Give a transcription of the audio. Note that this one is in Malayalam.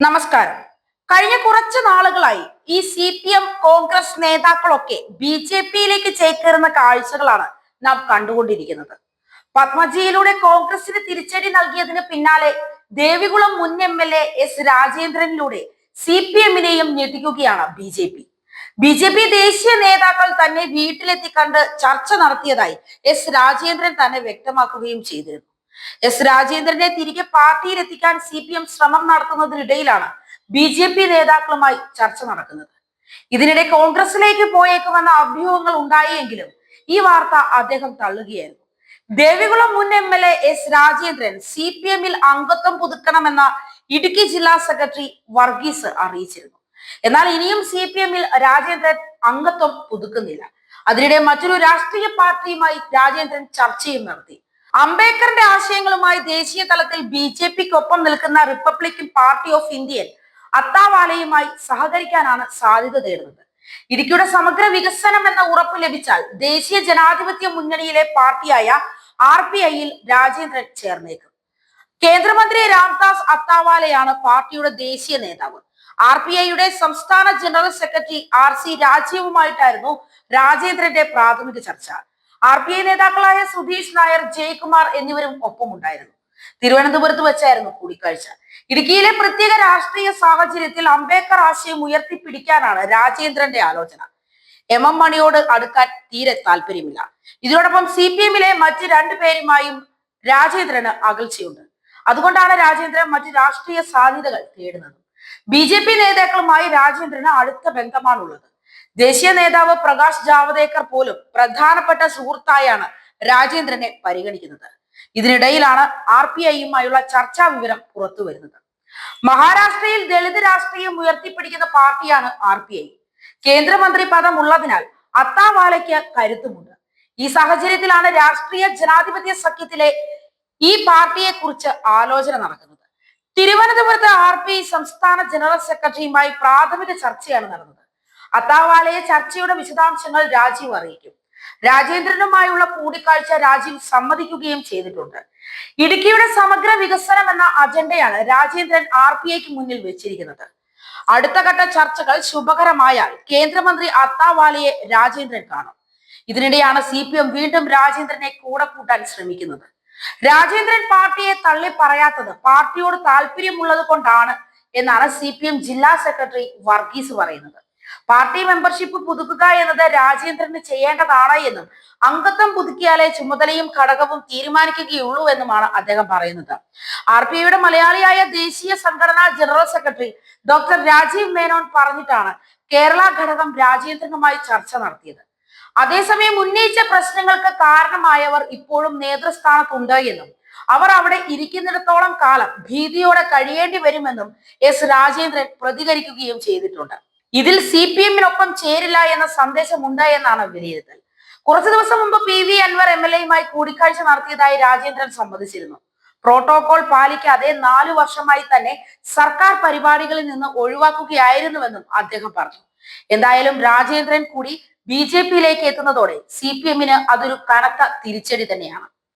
നമസ്കാരം. കഴിഞ്ഞ കുറച്ച് നാളുകളായി ഈ സി പി എം കോൺഗ്രസ് നേതാക്കളൊക്കെ ബി ജെ പിയിലേക്ക് ചേക്കേറുന്ന കാഴ്ചകളാണ് നാം കണ്ടുകൊണ്ടിരിക്കുന്നത്. പത്മജിയിലൂടെ കോൺഗ്രസിന് തിരിച്ചടി നൽകിയതിന് പിന്നാലെ ദേവികുളം മുൻ എം എൽ എ എസ് രാജേന്ദ്രനിലൂടെ സി പി എമ്മിനെയും ഞെട്ടിക്കുകയാണ് B J P. B J P ദേശീയ നേതാക്കൾ തന്നെ വീട്ടിലെത്തി കണ്ട് ചർച്ച നടത്തിയതായി എസ് രാജേന്ദ്രൻ തന്നെ വ്യക്തമാക്കുകയും ചെയ്തിരുന്നു. എസ് രാജേന്ദ്രനെ തിരികെ പാർട്ടിയിൽ എത്തിക്കാൻ സി പി എം ശ്രമം നടത്തുന്നതിനിടയിലാണ് ബി ജെ പി നേതാക്കളുമായി ചർച്ച നടക്കുന്നത്. ഇതിനിടെ കോൺഗ്രസിലേക്ക് പോയേക്കുമെന്ന അഭ്യൂഹങ്ങൾ ഉണ്ടായെങ്കിലും ഈ വാർത്ത അദ്ദേഹം തള്ളുകയായിരുന്നു. ദേവികുളം മുൻ M L A S Rajendran C P എമ്മിൽ അംഗത്വം പുതുക്കണമെന്ന ഇടുക്കി ജില്ലാ സെക്രട്ടറി വർഗീസ് അറിയിച്ചിരുന്നു. എന്നാൽ ഇനിയും സി പി എമ്മിൽ രാജേന്ദ്രൻ അംഗത്വം പുതുക്കുന്നില്ല. അതിനിടെ മറ്റൊരു രാഷ്ട്രീയ പാർട്ടിയുമായി രാജേന്ദ്രൻ ചർച്ചയും നടത്തി. അംബേദ്കറിന്റെ ആശയങ്ങളുമായി ദേശീയ തലത്തിൽ ബി ജെ പിക്കൊപ്പം നിൽക്കുന്ന റിപ്പബ്ലിക്കൻ പാർട്ടി ഓഫ് ഇന്ത്യൻ അത്താവാലയുമായി സഹകരിക്കാനാണ് സാധ്യത തേടുന്നത്. ഇടുക്കിയുടെ സമഗ്ര വികസനം എന്ന ഉറപ്പ് ലഭിച്ചാൽ ദേശീയ ജനാധിപത്യ മുന്നണിയിലെ പാർട്ടിയായ ആർ പി ഐയിൽ രാജേന്ദ്രൻ ചേർന്നേക്കും. കേന്ദ്രമന്ത്രി രാംദാസ് അത്താവാലയാണ് പാർട്ടിയുടെ ദേശീയ നേതാവ്. ആർ പി ഐയുടെ സംസ്ഥാന ജനറൽ സെക്രട്ടറി ആർ സി രാജീവുമായിട്ടായിരുന്നു രാജേന്ദ്രന്റെ പ്രാഥമിക ചർച്ച. ആർ പി ഐ നേതാക്കളായ സുധീഷ് നായർ ജയകുമാർ എന്നിവരും ഒപ്പമുണ്ടായിരുന്നു. തിരുവനന്തപുരത്ത് വെച്ചായിരുന്നു കൂടിക്കാഴ്ച. ഇടുക്കിയിലെ പ്രത്യേക രാഷ്ട്രീയ സാഹചര്യത്തിൽ അംബേദ്കർ ആശയം ഉയർത്തിപ്പിടിക്കാനാണ് രാജേന്ദ്രന്റെ ആലോചന. എം എം മണിയോട് അടുക്കാൻ തീരെ താല്പര്യമില്ല. ഇതിനോടൊപ്പം സി പി എമ്മിലെ മറ്റ് രണ്ടു പേരുമായും രാജേന്ദ്രന് അകൽച്ചയുണ്ട്. അതുകൊണ്ടാണ് രാജേന്ദ്രൻ മറ്റ് രാഷ്ട്രീയ സാധ്യതകൾ തേടുന്നത്. ബി ജെ പി നേതാക്കളുമായി രാജേന്ദ്രന് അടുത്ത ബന്ധമാണുള്ളത്. ദേശീയ നേതാവ് പ്രകാശ് ജാവദേക്കർ പോലും പ്രധാനപ്പെട്ട സുഹൃത്തായാണ് രാജേന്ദ്രനെ പരിഗണിക്കുന്നത്. ഇതിനിടയിലാണ് ആർ പി ഐയുമായുള്ള ചർച്ചാ വിവരം പുറത്തു വരുന്നത്. മഹാരാഷ്ട്രയിൽ ദളിത് രാഷ്ട്രീയം ഉയർത്തിപ്പിടിക്കുന്ന പാർട്ടിയാണ് ആർ പി ഐ. കേന്ദ്രമന്ത്രി പദം ഉള്ളതിനാൽ അത്താവാലയ്ക്ക് കരുത്തുമുണ്ട്. ഈ സാഹചര്യത്തിലാണ് രാഷ്ട്രീയ ജനാധിപത്യ സഖ്യത്തിലെ ഈ പാർട്ടിയെ കുറിച്ച് ആലോചന നടക്കുന്നത്. തിരുവനന്തപുരത്ത് ആർ പി ഐ സംസ്ഥാന ജനറൽ സെക്രട്ടറിയുമായി പ്രാഥമിക ചർച്ചയാണ് നടന്നത്. അത്താവാലയെ ചർച്ചയുടെ വിശദാംശങ്ങൾ രാജീവ് അറിയിക്കും. രാജേന്ദ്രനുമായുള്ള കൂടിക്കാഴ്ച രാജീവ് സമ്മതിക്കുകയും ചെയ്തിട്ടുണ്ട്. ഇടുക്കിയുടെ സമഗ്ര വികസനം എന്ന അജണ്ടയാണ് രാജേന്ദ്രൻ ആർ പി ഐക്ക് മുന്നിൽ വെച്ചിരിക്കുന്നത്. അടുത്ത ഘട്ട ചർച്ചകൾ ശുഭകരമായാൽ കേന്ദ്രമന്ത്രി അത്താവാലയെ രാജേന്ദ്രൻ കാണും. ഇതിനിടെയാണ് സി പി എം വീണ്ടും രാജേന്ദ്രനെ കൂടെ കൂട്ടാൻ ശ്രമിക്കുന്നത്. രാജേന്ദ്രൻ പാർട്ടിയെ തള്ളി പറയാത്തത് പാർട്ടിയോട് താല്പര്യമുള്ളത് കൊണ്ടാണ് എന്നാണ് സി പി എം ജില്ലാ സെക്രട്ടറി വർഗീസ് പറയുന്നത്. പാർട്ടി മെമ്പർഷിപ്പ് പുതുക്കുക എന്നത് രാജേന്ദ്രന് ചെയ്യേണ്ടതാണ് എന്നും അംഗത്വം പുതുക്കിയാലേ ചുമതലയും ഘടകവും തീരുമാനിക്കുകയുള്ളൂ എന്നുമാണ് അദ്ദേഹം പറയുന്നത്. ആർ പി ഐയുടെ മലയാളിയായ ദേശീയ സംഘടനാ general secretary doctor Rajeev Menon പറഞ്ഞിട്ടാണ് കേരള ഘടകം രാജേന്ദ്രനുമായി ചർച്ച നടത്തിയത്. അതേസമയം ഉന്നയിച്ച പ്രശ്നങ്ങൾക്ക് കാരണമായവർ ഇപ്പോഴും നേതൃസ്ഥാനത്തുണ്ട് എന്നും അവർ അവിടെ ഇരിക്കുന്നിടത്തോളം കാലം ഭീതിയോടെ കഴിയേണ്ടി വരുമെന്നും എസ് രാജേന്ദ്രൻ പ്രതികരിക്കുകയും ചെയ്തിട്ടുണ്ട്. ഇതിൽ സി പി എമ്മിനൊപ്പം ചേരില്ല എന്ന സന്ദേശം ഉണ്ടായെന്നാണ് വിലയിരുത്തൽ. കുറച്ചു ദിവസം മുമ്പ് P V Anvar M L എയുമായി കൂടിക്കാഴ്ച നടത്തിയതായി രാജേന്ദ്രൻ സമ്മതിച്ചിരുന്നു. പ്രോട്ടോകോൾ പാലിക്കാതെ നാലു വർഷമായി തന്നെ സർക്കാർ പരിപാടികളിൽ നിന്ന് ഒഴിവാക്കുകയായിരുന്നുവെന്നും അദ്ദേഹം പറഞ്ഞു. എന്തായാലും രാജേന്ദ്രൻ കൂടി ബി ജെ പിയിലേക്ക് എത്തുന്നതോടെ സി പി എമ്മിന് അതൊരു കനത്ത തിരിച്ചടി തന്നെയാണ്.